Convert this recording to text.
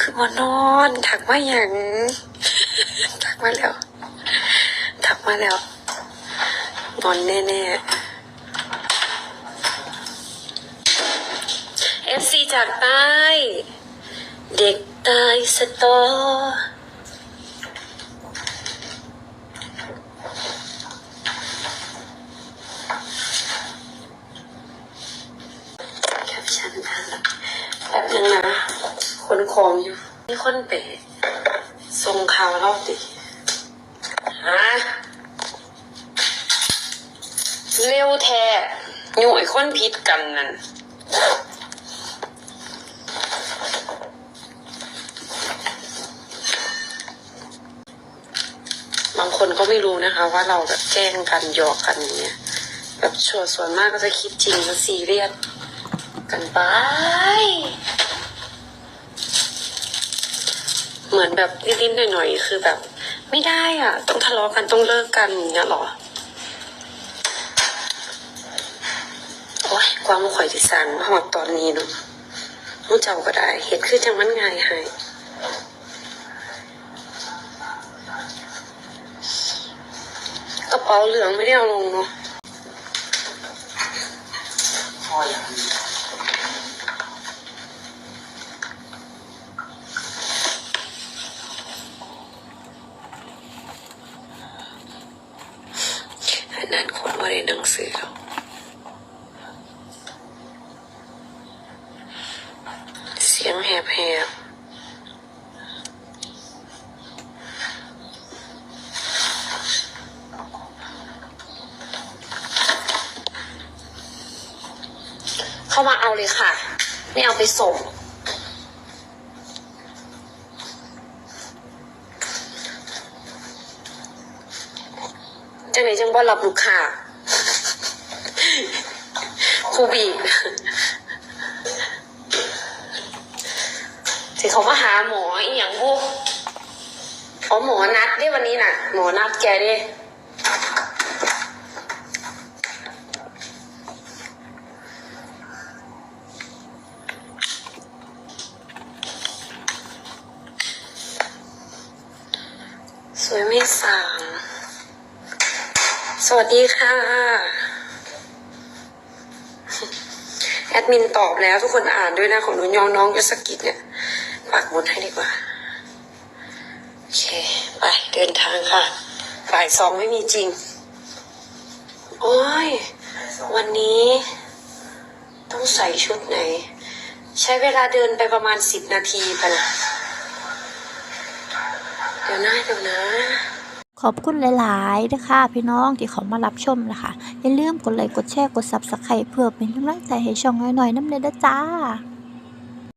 คือมานอนถักมาอย่างถักมาแล้วถักมาแล้วงอนแน่ๆเอฟซีจากใต้เด็กตายสตอแคปชั่นผ่านแล้วแป๊บนึงนะ คนของอยู่มีคนเป๋ส่งข่าวเราดิฮะเร็วแท้หน่วยคนผิดกันนั่นบางคนก็ไม่รู้นะคะ ว่าเราแบบแกล้งกันหยอกกันอย่างเงี้ยแบบชัวร์ส่วนมากก็จะคิดจริงแล้วซีเรียสกันไป เหมือนแบบนิดๆหน่อยๆคือแบบ ไม่ได้อะ ต้องทะเลาะกันต้องเลิกกันอย่างเงี้ยหรอโอ้ยความข่อยที่สั่งมาหอดตอนนี้เนาะมู้เจ้าก็ได้เห็นคือจังมันง่ายให้กระเป๋าเหลืองไม่ได้เอาลงเนาะ พ่ออย่าง นั้นคนว่าในหนังสือหรอเสียงแหบแหบเข้ามาเอาเลยค่ะ ไม่เอาไปส่ง จังไหนจังบ่รับลูกค้าครูบีสิเขามาหาหมออีหยังบุอ๋อหมอนัดเด้วันนี้น่ะ หมอนัดแกเด้สวยไม่สาง สวัสดีค่ะ แอดมินตอบแล้วทุกคนอ่านด้วยนะของหนูยองน้องยศกิจเนี่ยปักหมุดให้ดีกว่า โอเค ไปเดินทางค่ะ บ่ายสองไม่มีจริง โอ้ย วันนี้ต้องใส่ชุดไหน ใช้เวลาเดินไปประมาณสิบนาทีปะนะ เดี๋ยวนะเดี๋ยวนะ ขอบคุณหลายๆนะคะพี่น้องที่เขามารับชมนะคะ อย่าลืมกดไลค์กดแชร์กด Subscribe เพื่อเป็นกำลังใจให้ช่องน้อยๆน้ำเนยนะจ้า